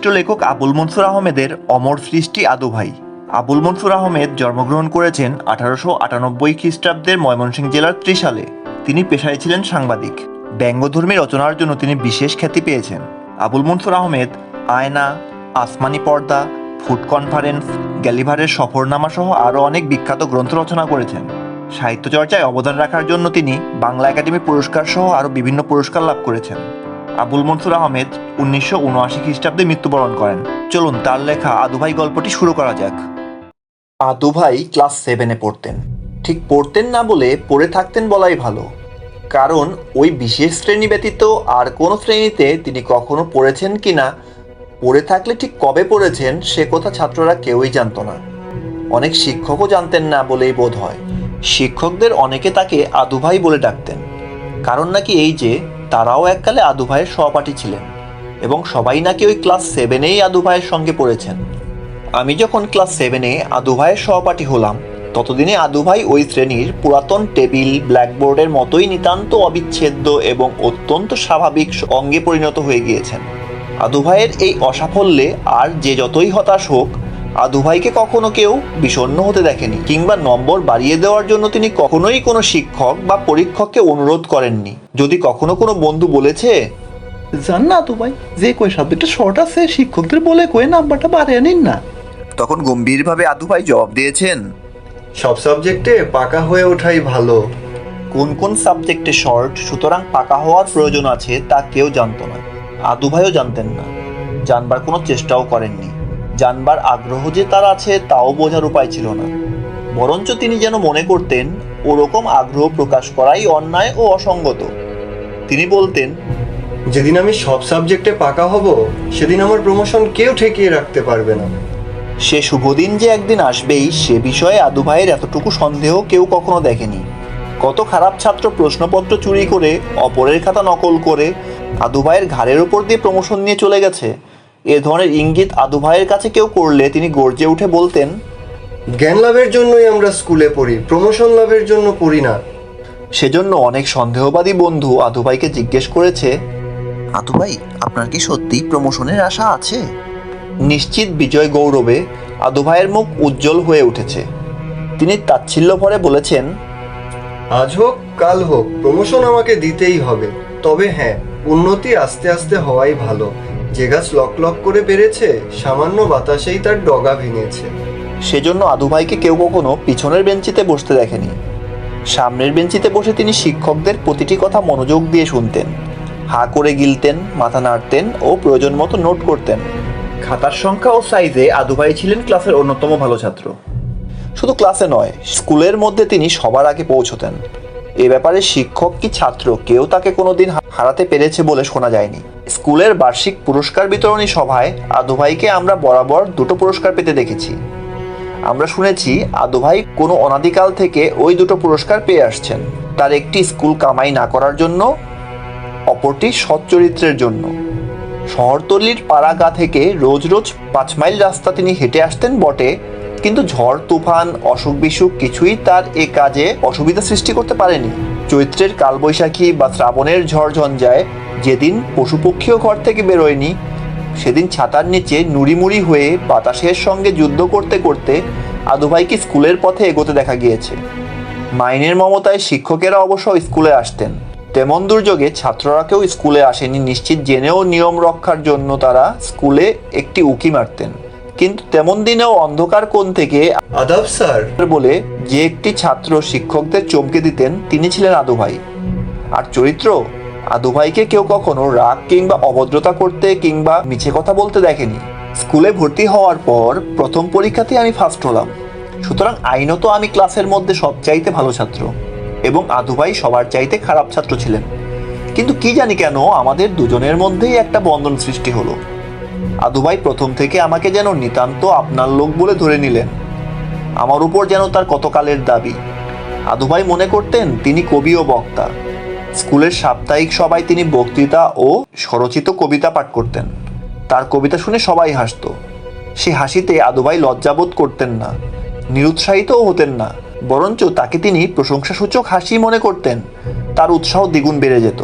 বিশিষ্ট লেখক আবুল মনসুর আহমেদের অমর সৃষ্টি আদু ভাই। আবুল মনসুর আহমেদ জন্মগ্রহণ করেছেন আঠারোশো আটানব্বই খ্রিস্টাব্দের ময়মনসিংহ জেলার ত্রিশালে। তিনি পেশায় ছিলেন সাংবাদিক। ব্যঙ্গধর্মী রচনার জন্য তিনি বিশেষ খ্যাতি পেয়েছেন। আবুল মনসুর আহমেদ আয়না, আসমানি পর্দা, ফুড কনফারেন্স, গ্যালিভারের সফরনামা সহ আরও অনেক বিখ্যাত গ্রন্থ রচনা করেছেন। সাহিত্য চর্চায় অবদান রাখার জন্য তিনি বাংলা একাডেমি পুরস্কার সহ আরও বিভিন্ন পুরস্কার লাভ করেছেন। আবুল মনসুর আহমেদ উনিশশো উনআশি খ্রিস্টাব্দে মৃত্যুবরণ করেন। চলুন তার লেখা আদুভাই গল্পটি শুরু করা যাক। আদুভাই ক্লাস সেভেনে পড়তেন। ঠিক পড়তেন না বলে পড়ে থাকতেন বলাই ভালো। কারণ ওই বিশেষ শ্রেণি ব্যতীত আর কোনো শ্রেণীতে তিনি কখনো পড়েছেন কি না, পড়ে থাকলে ঠিক কবে পড়েছেন সে কথা ছাত্ররা কেউই জানতো না। অনেক শিক্ষকও জানতেন না বলেই বোধ হয়। শিক্ষকদের অনেকে তাকে আদুভাই বলে ডাকতেন। কারণ নাকি এই যে তারাও এককালে আদু ভাইয়ের সহপাঠী ছিলেন এবং সবাই নাকি ওই ক্লাস সেভেনেই আদু ভাইয়ের সঙ্গে পড়েছেন। আমি যখন ক্লাস সেভেনে আদু ভাইয়ের সহপাঠী হলাম, ততদিনে আদু ভাই ওই শ্রেণির পুরাতন টেবিল ব্ল্যাকবোর্ডের মতোই নিতান্ত অবিচ্ছেদ্য এবং অত্যন্ত স্বাভাবিক অঙ্গে পরিণত হয়ে গিয়েছেন। আদু ভাইয়ের এই অসাফল্যে আর যে যতই হতাশ হোক আদু ভাইকে কখনো কেউ বিষণ্ণ হতে দেখেনি কিংবা নম্বর বাড়িয়ে দেওয়ার জন্য তিনি কখনোই কোনো শিক্ষক বা পরীক্ষককে অনুরোধ করেননি। যদি কখনো কোনো বন্ধু বলেছে জান না তো ভাই যে কই সাবজেক্টে শর্ট আছে শিক্ষকদের বলে কয়ে নাম্বারটা বাড়িয়ে নিন না। তখন গম্ভীরভাবে আদু ভাই জবাব দিয়েছেন সব সাবজেক্টে পাকা হয়ে ওঠাই ভালো। কোন কোন সাবজেক্টে শর্ট সুতরাং পাকা হওয়ার প্রয়োজন আছে তা কেউ জানতো না। আদু ভাইও জানতেন না। জানবার কোনো চেষ্টাও করেননি। জানবার আগ্রহ যে তার আছে তাও বোঝার উপায় ছিল না। বরঞ্চ তিনি যেন মনে করতেন ওরকম আগ্রহ প্রকাশ করাই অন্যায় ও অসঙ্গত। তিনি বলতেন যেদিন আমি সব সাবজেক্টে পাকা হব সেদিন আমার প্রমোশন কেউ ঠেকিয়ে রাখতে পারবে না। সে শুভদিন যে একদিন আসবেই সে বিষয়ে আদু ভাইয়ের এতটুকু সন্দেহ কেউ কখনো দেখেনি। কত খারাপ ছাত্র প্রশ্নপত্র চুরি করে অপরের খাতা নকল করে আদু ভাইয়ের ঘাড়ের ওপর দিয়ে প্রমোশন নিয়ে চলে গেছে। এ ধরনের ইঙ্গিত আদু ভাইয়ের কাছে কেউ করলে তিনি গর্জে উঠে বলতেন জ্ঞান লাভের জন্যই আমরা স্কুলে পড়ি প্রমোশন লাভের জন্য পড়ি না। সেজন্য অনেক সন্দেহবাদী বন্ধু আদু ভাইকে জিজ্ঞেস করেছে আদু ভাই আপনার কি সত্যি প্রমোশনের আশা আছে? নিশ্চিত বিজয় গৌরবে আদু ভাইয়ের মুখ উজ্জ্বল হয়ে উঠেছে। তিনি তাচ্ছিল্য ভরে বলেছেন আজ হোক কাল হোক প্রমোশন আমাকে দিতেই হবে। তবে হ্যাঁ উন্নতি আস্তে আস্তে হওয়াই ভালো। যে গাছ লক লক করে বেড়েছে সামান্য বাতাসেই তার ডগা ভেঙেছে। সেজন্য আদু ভাইকে কেউ কখনো পিছনের বেঞ্চিতে বসতে দেখেনি। সামনের বেঞ্চিতে বসে তিনি শিক্ষকদের প্রতিটি কথা মনোযোগ দিয়ে শুনতেন। হা করে গিলতেন মাথা নাড়তেন ও প্রয়োজন মতো নোট করতেন। খাতার সংখ্যা ও সাইজে আদু ভাই ছিলেন ক্লাসের অন্যতম ভালো ছাত্র। শুধু ক্লাসে নয় স্কুলের মধ্যে তিনি সবার আগে পৌঁছতেন। এ ব্যাপারে শিক্ষক কি ছাত্র কেউ তাকে কোনোদিন হারাতে পেরেছে বলে শোনা যায়নি। স্কুলের বার্ষিক পুরস্কার বিতরণী সভায় আদু ভাইকে আমরা বরাবর দুটো পুরস্কার পেতে দেখেছি। আমরা শুনেছি, আদু ভাই কোনো অনাদিকাল থেকে ওই দুটো পুরস্কার পেয়ে আসছেন। তার একটি স্কুল কামাই না করার জন্য, অপরটি সচ্চরিত্রের জন্য। শহরতলির পাড়াগা থেকে রোজ রোজ পাঁচ মাইল রাস্তা তিনি হেঁটে আসতেন বটে, কিন্তু ঝড়, তুফান, অসুখ বিসুখ কিছুই তার এ কাজে অসুবিধা সৃষ্টি করতে পারেনি। চৈত্রের কালবৈশাখী বা শ্রাবণের ঝড় ঝঞ্ঝায় যেদিন পশুপক্ষীও ঘর থেকে বেরোয়নি সেদিন ছাতার নিচে নুড়িমুড়ি হয়ে বাতাসের সঙ্গে যুদ্ধ করতে করতে আদুভাইকে স্কুলের পথে এগোতে দেখা গিয়েছে। মাইনের মমতায় শিক্ষকেরা অবশ্য স্কুলে আসতেন। তেমন দুর্যোগে ছাত্ররা কেউ স্কুলে আসেনি নিশ্চিত জেনেও নিয়ম রক্ষার জন্য তারা স্কুলে একটি উকি মারতেন। কিন্তু তেমন দিনেও অন্ধকার কোণ থেকে আদাব স্যার। বলে যে একটি ছাত্র শিক্ষকদের চমকে দিতেন তিনি ছিলেন আদু ভাই আর চরিত্র? আদু ভাইকে কেউ কখনো রাগ কিংবা অভদ্রতা করতে কিংবা মিছে কথা বলতে দেখেনি। স্কুলে ভর্তি হওয়ার পর প্রথম পরীক্ষাতে আমি ফার্স্ট হলাম। সুতরাং আইনত আমি ক্লাসের মধ্যে সবচাইতে ভালো ছাত্র এবং আদু ভাই সবার চাইতে খারাপ ছাত্র ছিলেন। কিন্তু কি জানি কেন আমাদের দুজনের মধ্যেই একটা বন্ধন সৃষ্টি হলো। আদুভাই প্রথম থেকে আমাকে যেন নিতান্ত আপনার লোক বলে ধরে নিলেন। আমার উপর যেন তার কতকালের দাবি। আদুভাই মনে করতেন তিনি কবি ও বক্তা। স্কুলের সাপ্তাহিক সবাই তিনি বক্তৃতা ও স্বরচিত কবিতা পাঠ করতেন। তার কবিতা শুনে সবাই হাসতো। সে হাসিতে আদুভাই লজ্জাবোধ করতেন না, নিরুৎসাহিতও হতেন না, বরঞ্চ তাকে তিনি প্রশংসাসূচক হাসি মনে করতেন, তার উৎসাহ দ্বিগুণ বেড়ে যেত।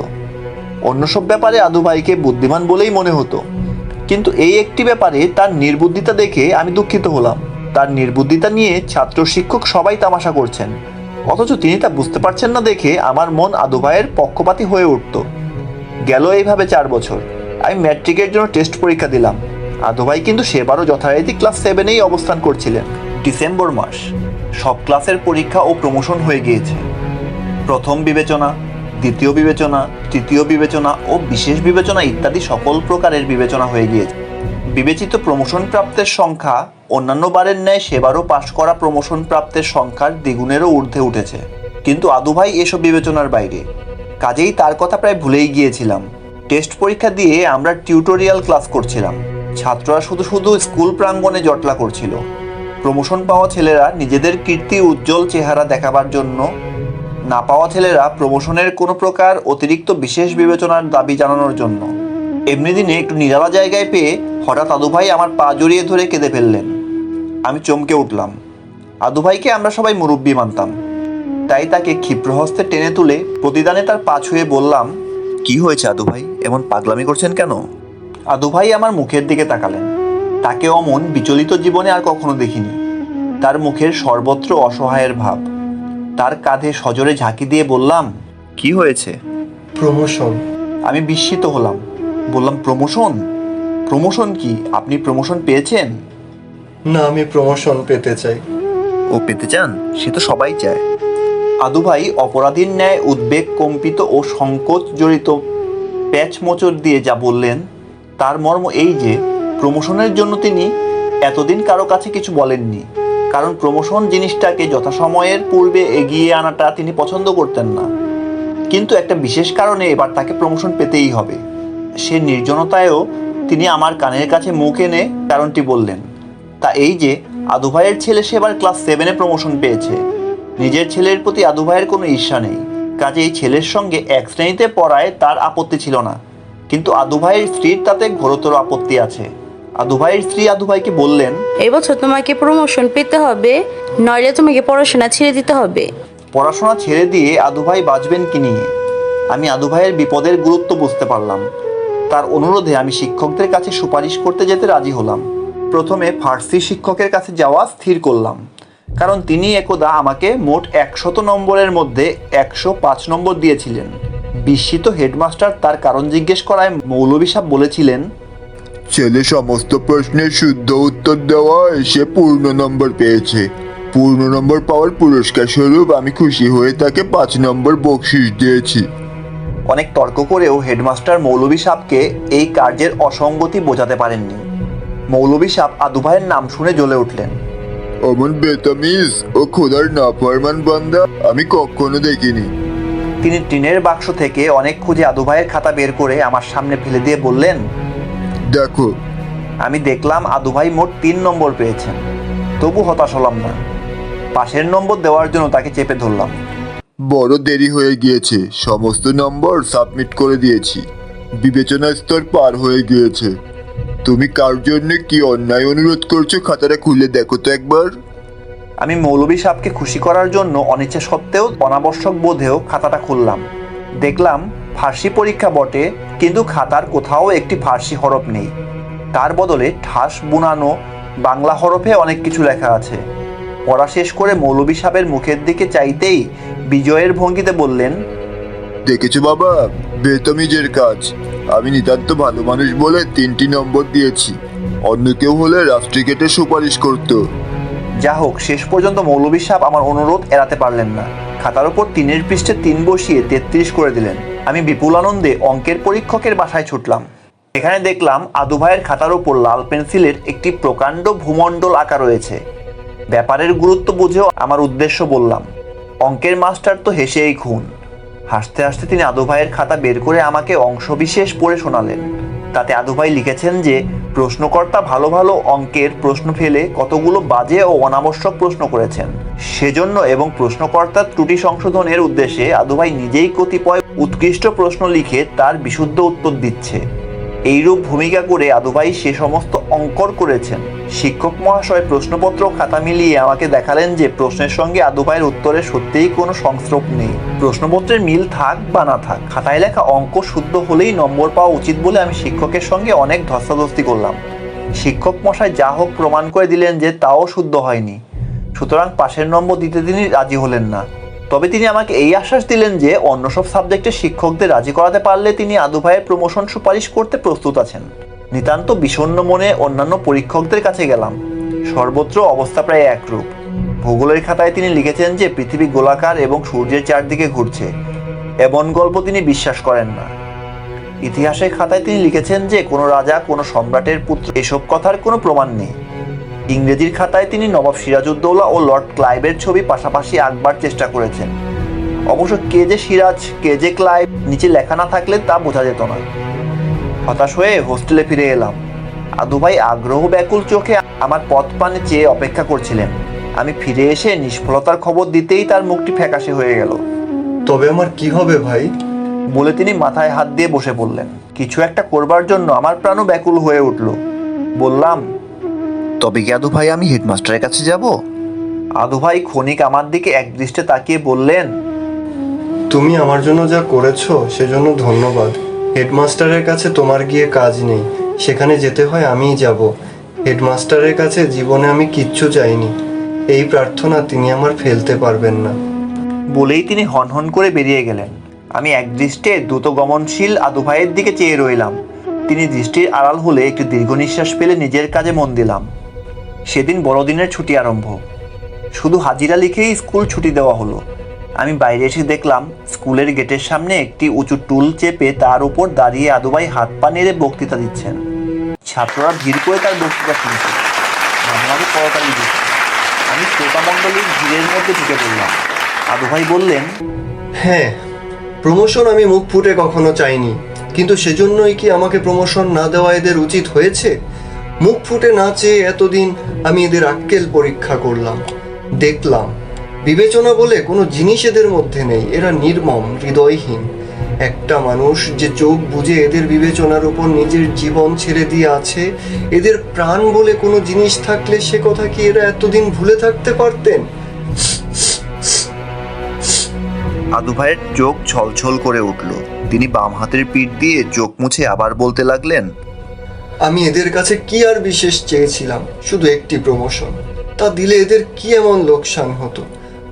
অন্য সব ব্যাপারে আদু ভাইকে বুদ্ধিমান বলেই মনে হতো। কিন্তু এই একটি ব্যাপারে তার নির্বুদ্ধিতা দেখে আমি দুঃখিত হলাম। তার নির্বুদ্ধিতা নিয়ে ছাত্র শিক্ষক সবাই তামাশা করছেন। অথচ তিনি তা বুঝতে পারছেন না দেখে আমার মন আদু ভাইয়ের পক্ষপাতী হয়ে উঠত। গেল এইভাবে চার বছর। আমি ম্যাট্রিকের জন্য টেস্ট পরীক্ষা দিলাম। আদু ভাই কিন্তু সেবারও যথারীতি ক্লাস সেভেনেই অবস্থান করছিলেন, ডিসেম্বর মাস। সব ক্লাসের পরীক্ষা ও প্রমোশন হয়ে গিয়েছে। প্রথম বিবেচনা, দ্বিতীয় বিবেচনা, তৃতীয় বিবেচনা ও বিশেষ বিবেচনা ইত্যাদি সকল প্রকারের বিবেচনা হয়ে গিয়েছে। বিবেচিত প্রমোশন প্রাপ্তের সংখ্যা অন্যান্য বারের ন্যায় সেবারও পাশ করা প্রমোশন প্রাপ্তের সংখ্যার দ্বিগুণেরও ঊর্ধ্বে উঠেছে। কিন্তু আদু ভাই এসব বিবেচনার বাইরে। কাজেই তার কথা প্রায় ভুলেই গিয়েছিলাম। টেস্ট পরীক্ষা দিয়ে আমরা টিউটোরিয়াল ক্লাস করছিলাম। ছাত্ররা শুধু শুধু স্কুল প্রাঙ্গণে জটলা করছিল। প্রমোশন পাওয়া ছেলেরা নিজেদের কীর্তি, উজ্জ্বল চেহারা দেখাবার জন্য, না পাওয়া ছেলেরা প্রমোশনের কোনো প্রকার অতিরিক্ত বিশেষ বিবেচনার দাবি জানানোর জন্য। এমনি দিনে একটু নিরালা জায়গায় পেয়ে হঠাৎ আদু ভাই আমার পা জড়িয়ে ধরে কেঁদে ফেললেন। আমি চমকে উঠলাম। আদু ভাইকে আমরা সবাই মুরব্বী মানতাম। তাই তাকে ক্ষিপ্রহস্তে টেনে তুলে প্রতিদানে তার পা ছুঁয়ে বললাম কি হয়েছে আদু ভাই? এমন পাগলামি করছেন কেন? আদু ভাই আমার মুখের দিকে তাকালেন। তাকে অমন বিচলিত জীবনে আর কখনো দেখিনি। তার মুখের সর্বত্র অসহায়ের ভাব। তার কাঁধে সজোরে ঝাঁকি দিয়ে বললাম কি হয়েছে? প্রমোশন। আমি বিস্মিত হলাম। বললাম প্রমোশন? প্রমোশন কি? আপনি প্রমোশন পেয়েছেন? না আমি প্রমোশন পেতে চাই। ও পেতে চান? সে তো সবাই চায়। আদু ভাই অপরাধীর ন্যায় উদ্বেগ কম্পিত ও সংকোচ জড়িত প্যাচ মোচড় দিয়ে যা বললেন তার মর্ম এই যে প্রমোশনের জন্য তিনি এতদিন কারও কাছে কিছু বলেননি। কারণ প্রমোশন জিনিসটাকে যথাসময়ের পূর্বে এগিয়ে আনাটা তিনি পছন্দ করতেন না। কিন্তু একটা বিশেষ কারণে এবার তাকে প্রমোশন পেতেই হবে। সে নির্জনতায়ও তিনি আমার কানের কাছে মুখ এনে কারণটি বললেন। তা এই যে আদু ভাইয়ের ছেলে সে এবার ক্লাস সেভেনে প্রমোশন পেয়েছে। নিজের ছেলের প্রতি আদু ভাইয়ের কোনো ঈর্ষা নেই। কাজে এই ছেলের সঙ্গে এক শ্রেণীতে পড়ায় তার আপত্তি ছিল না। কিন্তু আদু ভাইয়ের স্ত্রীর তাতে ঘোরতর আপত্তি আছে। আদু ভাইয়ের স্ত্রী আদু ভাইকে বললেন এবছর তোমাকে প্রমোশন পেতে হবে নইলে তোমাকে পড়াশোনা ছেড়ে দিতে হবে। পড়াশোনা ছেড়ে দিয়ে আদু ভাই বাঁচবেন কি নিয়ে? আমি আদু ভাইয়ের বিপদের গুরুত্ব বুঝতে পারলাম। তার অনুরোধে আমি শিক্ষকদের কাছে সুপারিশ করতে যেতে রাজি হলাম। প্রথমে ফার্সি শিক্ষকের কাছে যাওয়া স্থির করলাম। কারণ তিনি একদা আমাকে মোট একশত নম্বরের মধ্যে একশো পাঁচ নম্বর দিয়েছিলেন। বিস্মিত হেডমাস্টার তার কারণ জিজ্ঞেস করায় মৌলভী সাহেব বলেছিলেন, ছেলে সমস্ত প্রশ্নের শুদ্ধ উত্তর দেওয়ায় সে পূর্ণ নম্বর পেয়েছে। পূর্ণ নম্বর পাওয়ার পুরস্কার স্বরূপ আমি খুশি হয়ে তাকে পাঁচ নম্বর বকশিস দিয়েছি। অনেক তর্ক করেও হেডমাস্টার মৌলভী সাহেবকে এই কার্যের অসঙ্গতি বোঝাতে পারেননি। মৌলভী সাহেব আদু ভাইয়ের নাম শুনে জ্বলে উঠলেন। অমন বেতামিজ ও খোদার নাফরমান বান্দা আমি কখনো দেখিনি। তিনি টিনের বাক্স থেকে অনেক খুঁজে আদু ভাইয়ের খাতা বের করে আমার সামনে ফেলে দিয়ে বললেন দেখো। আমি দেখলাম আদু ভাই মোট তিন নম্বর পেয়েছেন। তবু হতাশ হলাম না। পাশের নম্বর দেওয়ার জন্য তাকে চেপে ধরলাম। বড় দেরি হয়ে গিয়েছে। সমস্ত নম্বর সাবমিট করে দিয়েছি। বিবেচনা স্তর পার হয়ে গিয়েছে। তুমি কার জন্য কি অন্যায় অনুরোধ করছ খাতাটা খুলে দেখো তো একবার। আমি মৌলভী সাহেবকে খুশি করার জন্য অনিচ্ছা সত্ত্বেও অনাবশ্যক বোধেও খাতাটা খুললাম। দেখলাম ফার্সি পরীক্ষা বটে, কিন্তু খাতার কোথাও একটি ফার্সি হরফ নেই। তার বদলে ঠাস বুনানো বাংলা হরফে অনেক কিছু লেখা আছে। পড়া শেষ করে মৌলভী সাহেবের মুখের দিকে চাইতেই বিজয়ের ভঙ্গিতে বললেন দেখেছ বাবা বেতমিজের কাজ। আমি নিতান্ত ভালো মানুষ বলে তিনটি নম্বর দিয়েছি। অন্য কেউ হলে রাষ্ট্রিকেটে সুপারিশ করত। যা হোক শেষ পর্যন্ত মৌলভী সাহেব আমার অনুরোধ এড়াতে পারলেন না। খাতার উপর তিনের পৃষ্ঠে তিন বসিয়ে তেত্রিশ করে দিলেন। আমি বিপুল আনন্দে অঙ্কের পরীক্ষকের বাসায় ছুটলাম। এখানে দেখলাম আদু ভাইয়ের খাতার উপর লাল পেন্সিলের একটি প্রকাণ্ড ভূমণ্ডল আঁকা রয়েছে। ব্যাপারের গুরুত্ব বুঝেও আমার উদ্দেশ্য বললাম। অঙ্কের মাস্টার তো হেসেই খুন। হাসতে হাসতে তিনি আদু ভাইয়ের খাতা বের করে আমাকে অংশবিশেষ পড়ে শোনালেন। তাতে আদু ভাই লিখেছেন যে, প্রশ্নকর্তা ভালো ভালো অঙ্কের প্রশ্ন ফেলে কতগুলো বাজে ও অনাবশ্যক প্রশ্ন করেছেন। সেজন্য এবং প্রশ্নকর্তার ত্রুটি সংশোধনের উদ্দেশ্যে আদু ভাই নিজেই কতিপয় উৎকৃষ্ট প্রশ্ন লিখে তার বিশুদ্ধ উত্তর দিচ্ছে। এইরূপ ভূমিকা করে আদুভাই সে সমস্ত অঙ্কর করেছেন। শিক্ষক মহাশয় প্রশ্নপত্র খাতা মিলিয়ে আমাকে দেখালেন যে প্রশ্নের সঙ্গে আদুভাইয়ের উত্তরে সত্যিই কোনো সংস্রব নেই। প্রশ্নপত্রের মিল থাক বা না থাক, খাতায় লেখা অঙ্ক শুদ্ধ হলেই নম্বর পাওয়া উচিত বলে আমি শিক্ষকের সঙ্গে অনেক ধস্তাধস্তি করলাম। শিক্ষক মশাই যা হোক প্রমাণ করে দিলেন যে তাও শুদ্ধ হয়নি। সুতরাং পাশের নম্বর দিতে তিনি রাজি হলেন না। তবে তিনি আমাকে এই আশ্বাস দিলেন যে অন্য সব সাবজেক্টে শিক্ষকদের রাজি করাতে পারলে তিনি আদু ভাইয়ের প্রমোশন সুপারিশ করতে প্রস্তুত আছেন। নিতান্ত বিষণ্ণ মনে অন্যান্য পরীক্ষকদের কাছে গেলাম। সর্বত্র অবস্থা প্রায় একরূপ। ভূগোলের খাতায় তিনি লিখেছেন যে পৃথিবী গোলাকার এবং সূর্যের চারদিকে ঘুরছে। এমন গল্প তিনি বিশ্বাস করেন না। ইতিহাসের খাতায় তিনি লিখেছেন যে কোনো রাজা, কোনো সম্রাটের পুত্র, এসব কথার কোনো প্রমাণ নেই। ইংরেজির খাতায় তিনি নবাব সিরাজউদ্দৌলা ও লর্ড ক্লাইভের ছবি পাশাপাশি আঁকবার চেষ্টা করেছেন। অবশ্য কে যে সিরাজ কে যে ক্লাইভ নিচে লেখা না থাকলে তা বোঝা যেত না। হতাশ হয়ে হোস্টেলে ফিরে এলাম। আদু ভাই আগ্রহ ব্যাকুল চোখে আমার পথ পানে চেয়ে অপেক্ষা করছিলেন। আমি ফিরে এসে নিষ্ফলতার খবর দিতেই তার মুখটি ফ্যাকাশে হয়ে গেল। তবে আমার কি হবে ভাই? বলে তিনি মাথায় হাত দিয়ে বসে পড়লেন। কিছু একটা করবার জন্য আমার প্রাণও ব্যাকুল হয়ে উঠল। বললাম তবে কি আদু ভাই আমি হেডমাস্টারের কাছে যাব? আদু ভাই ক্ষণিক আমার দিকে একদৃষ্টে তাকিয়ে বললেন তুমি আমার জন্য যা করেছ সেজন্য ধন্যবাদ। হেডমাস্টারের কাছে তোমার গিয়ে কাজ নেই সেখানে যেতে হয় আমিই যাব। হেডমাস্টারের কাছে জীবনে আমি কিচ্ছু চাইনি এই প্রার্থনা তিনি আমার ফেলতে পারবেন না। বলেই তিনি হনহন করে বেরিয়ে গেলেন। আমি একদৃষ্টে দ্রুত গমনশীল আদু ভাইয়ের দিকে চেয়ে রইলাম। তিনি দৃষ্টির আড়াল হলে একটু দীর্ঘ নিঃশ্বাস পেলে নিজের কাজে মন দিলাম। সেদিন বড়দিনের ছুটি আরম্ভ। শুধু হাজিরা লিখেই স্কুল ছুটি দেওয়া হলো। আমি বাইরে এসে দেখলাম, স্কুলের গেটের সামনে একটি উঁচু টুল চেপে তার উপর দাঁড়িয়ে আদুভাই হাত পা নেড়ে বক্তৃতা দিচ্ছেন। ছাত্ররা ভিড় করে তার বক্তৃতা শুনছে। মাঝে মাঝে করতালি দিচ্ছে আমি শ্রোতামণ্ডলীর ভিড়ের মধ্যে ঢুকে পড়লাম। আদুভাই বললেন হ্যাঁ প্রমোশন আমি মুখ ফুটে কখনো চাইনি। কিন্তু সেজন্যই কি আমাকে প্রমোশন না দেওয়া এদের উচিত হয়েছে? মুখ ফুটে না চেয়ে এতদিন আমি এদের আক্কেল পরীক্ষা করলাম। দেখলাম, বিবেচনা বলে কোনো জিনিস এদের মধ্যে নেই। এরা নির্মম, হৃদয়হীন। একটা মানুষ যে চোখ বুঝে এদের বিবেচনার উপর নিজের জীবন ছেড়ে দিয়ে আছে, এদের প্রাণ বলে কোনো জিনিস থাকলে সে কথা কি এরা এতদিন ভুলে থাকতে পারতেন? আদু ভাইয়ের চোখ ছলছল করে উঠল। তিনি বাম হাতের পিঠ দিয়ে চোখ মুছে আবার বলতে লাগলেন আমি এদের কাছে কি আর বিশেষ চেয়েছিলাম? শুধু একটি প্রমোশন তা দিলে এদের কি এমন লোকসান হতো?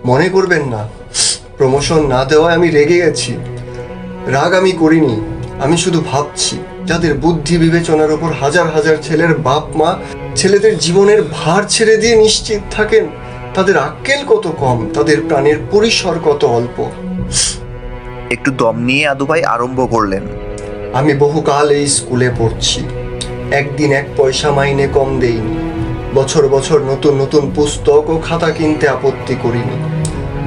মনে করবেন না। প্রমোশন না দেওয়ায় আমি রেগে গেছি। রাগ আমি করিনি। আমি শুধু ভাবছি যাদের বুদ্ধি বিবেচনার উপর হাজার হাজার ছেলের বাপ মা ছেলেদের জীবনের ভার ছেড়ে দিয়ে নিশ্চিত থাকেন তাদের আক্কেল কত কম তাদের প্রাণের পরিসর কত অল্প। একটু দম নিয়ে আদু ভাই আরম্ভ করলেন। আমি বহুকাল এই স্কুলে পড়ছি। একদিন এক পয়সা মাইনে কম দেইনি। বছর বছর নতুন নতুন পুস্তক ও খাতা কিনতে আপত্তি করিনি।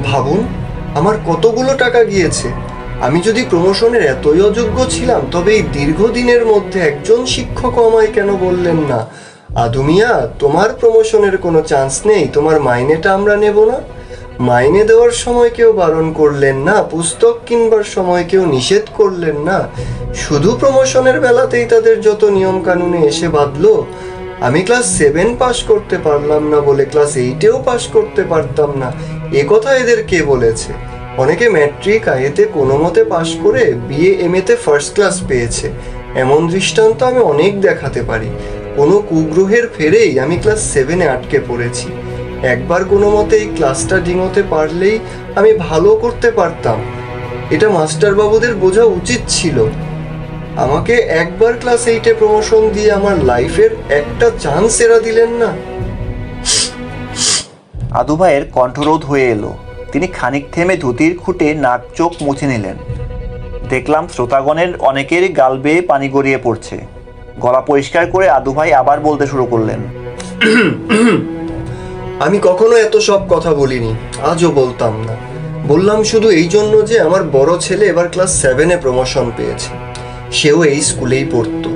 ভাবুন, আমার কতগুলো টাকা গিয়েছে? আমি যদি প্রমোশনের এতই অযোগ্য ছিলাম, তবে এই দীর্ঘদিনের মধ্যে একজন শিক্ষক আমায় কেন বললেন না? আদুমিয়া তোমার প্রমোশনের কোনো চান্স নেই, তোমার মাইনেটা আমরা নেব না। মাইনে দেওয়ার সময় কেউ বারণ করলেন না, পুস্তক কিনবার সময় কেউ নিষেধ করলেন না। শুধু প্রমোশনের বেলাতেই তাদের যত নিয়ম কানুনে এসে বাঁধলো, আমি ক্লাস সেভেন পাশ করতে পারলাম না বলে ক্লাস এইটেও পাশ করতে পারতাম না। এ কথা এদের কে বলেছে? অনেকে ম্যাট্রিক আইএতে কোনো মতে পাশ করে বিএ এম এতে ফার্স্ট ক্লাস পেয়েছে। এমন দৃষ্টান্ত আমি অনেক দেখাতে পারি। কোনো কুগ্রহের ফেরেই আমি ক্লাস সেভেনে আটকে পড়েছি। একবার কোনো মতে এই ক্লাসটা ডিঙোতে পারলেই আমি ভালো করতে পারতাম। এটা মাস্টার বাবুদের বোঝা উচিত ছিল। আমাকে একবার ক্লাস এইটে প্রমোশন দিয়ে আমার লাইফের একটা চান্স এরা দিলেন না। আদু ভাইয়ের কণ্ঠরোধ হয়ে এলো। তিনি খানিক থেমে ধুতির খুঁটে নাক চোখ মুছে নিলেন। দেখলাম শ্রোতাগণের অনেকের গাল বেয়ে পানি গড়িয়ে পড়ছে। গলা পরিষ্কার করে আদু ভাই আবার বলতে শুরু করলেন। আমি কখনো এত সব কথা বলিনি, আজও বলতাম না। বললাম শুধু এই জন্য যে আমার বড় ছেলে এবার ক্লাস সেভেনে প্রমোশন পেয়েছে। সেও এই স্কুলেই পড়তো।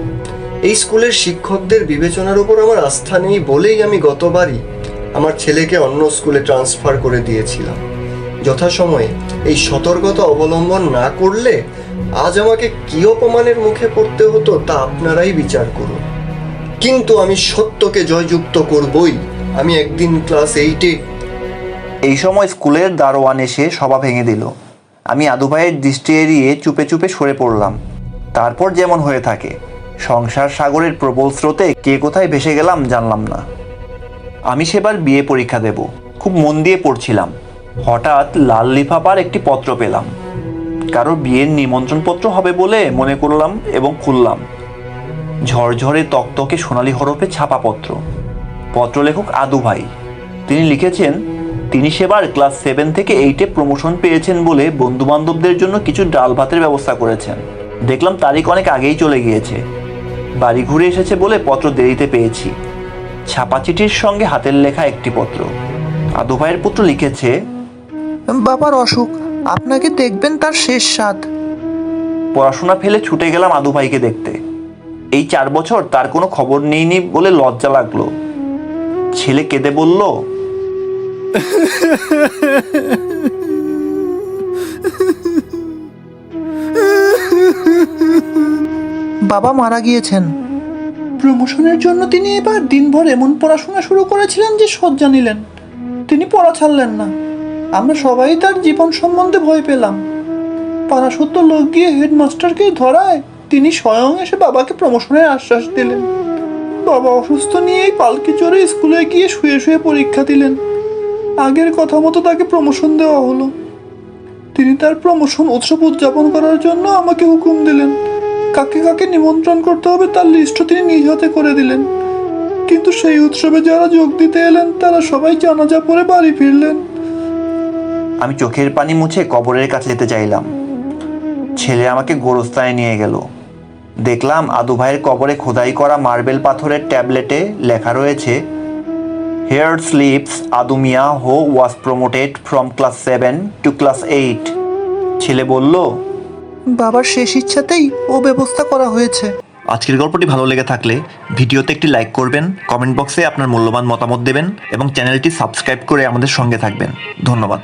এই স্কুলের শিক্ষকদের বিবেচনার উপর আমার আস্থা নেই বলেই আমি গতবারই আমার ছেলেকে অন্য স্কুলে ট্রান্সফার করে দিয়েছিলাম। যথাসময়ে এই সতর্কতা অবলম্বন না করলে আজ আমাকে কি অপমানের মুখে পড়তে হতো তা আপনারাই বিচার করুন। কিন্তু আমি সত্যকে জয়যুক্ত করবই আমি একদিন ক্লাস এইটে এই সময় স্কুলের দারোয়ান এসে সভা ভেঙে দিল। আমি আদু ভাইয়ের দৃষ্টি এড়িয়ে চুপে চুপে সরে পড়লাম। তারপর যেমন হয়ে থাকে, সংসার সাগরের প্রবল স্রোতে কে কোথায় ভেসে গেলাম জানলাম না। আমি সেবার বিয়ে পরীক্ষা দেব, খুব মন দিয়ে পড়ছিলাম। হঠাৎ লাল লিফাফার একটি পত্র পেলাম। কারও বিয়ের নিমন্ত্রণপত্র হবে বলে মনে করলাম এবং খুললাম। ঝরঝরে তকতকে সোনালি হরফে ছাপা পত্র। পত্রলেখক আদু ভাই। তিনি লিখেছেন তিনি সেবার ক্লাস সেভেন থেকে এইটে প্রমোশন পেয়েছেন বলে বন্ধু বান্ধবদের জন্য কিছু ডাল ভাতের ব্যবস্থা করেছেন। দেখলাম তারিখ অনেক আগেই চলে গিয়েছে। বাড়ি ঘুরে এসেছে বলে পত্র দেরিতে পেয়েছি। ছাপা চিঠির সঙ্গে হাতের লেখা একটি পত্র। আদু ভাইয়ের পুত্র লিখেছে বাবার অসুখ আপনাকে দেখবেন তার শেষ স্বাদ। পড়াশোনা ফেলে ছুটে গেলাম আদু ভাইকে দেখতে। এই চার বছর তার কোনো খবর নেইনি বলে লজ্জা লাগল। ছেলে কেঁদে বলল, বাবা মারা গিয়েছেন। প্রমোশনের জন্য তিনি এবার দিনভর এমন পড়াশোনা শুরু করেছিলেন যে শয্যা নিলেন। তিনি পড়া ছাড়লেন না। আমরা সবাই তার জীবন সম্বন্ধে ভয় পেলাম। পাড়াসত্য লোক গিয়ে হেডমাস্টারকে ধরায় তিনি স্বয়ং এসে বাবাকে প্রমোশনের আশ্বাস দিলেন। বাবা অসুস্থ নিয়েই পালকি চড়ে স্কুলে গিয়ে শুয়ে শুয়ে পরীক্ষা দিলেন। আগের কথা মতো তাকে প্রমোশন দেওয়া হলো। তিনি তার প্রমোশন উৎসব উদযাপন করার জন্য আমাকে হুকুম দিলেন। কাকে কাকে নিমন্ত্রণ করতে হবে তার লিস্টও তিনি নিজ হাতে করে দিলেন। কিন্তু সেই উৎসবে যারা যোগ দিতে এলেন, তারা সবাই জানাজা পরে বাড়ি ফিরলেন। আমি চোখের পানি মুছে কবরের কাছে যেতে চাইলাম। ছেলে আমাকে গোরস্থানে নিয়ে গেল। দেখলাম আদু ভাইয়ের কবরে খোদাই করা মার্বেল পাথরের ট্যাবলেটে লেখা রয়েছে hair slips আদুমিয়া who was promoted from class seven to class eight ছেলে বলল বাবার শেষ ইচ্ছাতেই ও ব্যবস্থা করা হয়েছে। আজকের গল্পটি ভালো লেগে থাকলে ভিডিওতে একটি লাইক করবেন কমেন্ট বক্সে আপনার মূল্যবান মতামত দেবেন এবং চ্যানেলটি সাবস্ক্রাইব করে আমাদের সঙ্গে থাকবেন। ধন্যবাদ।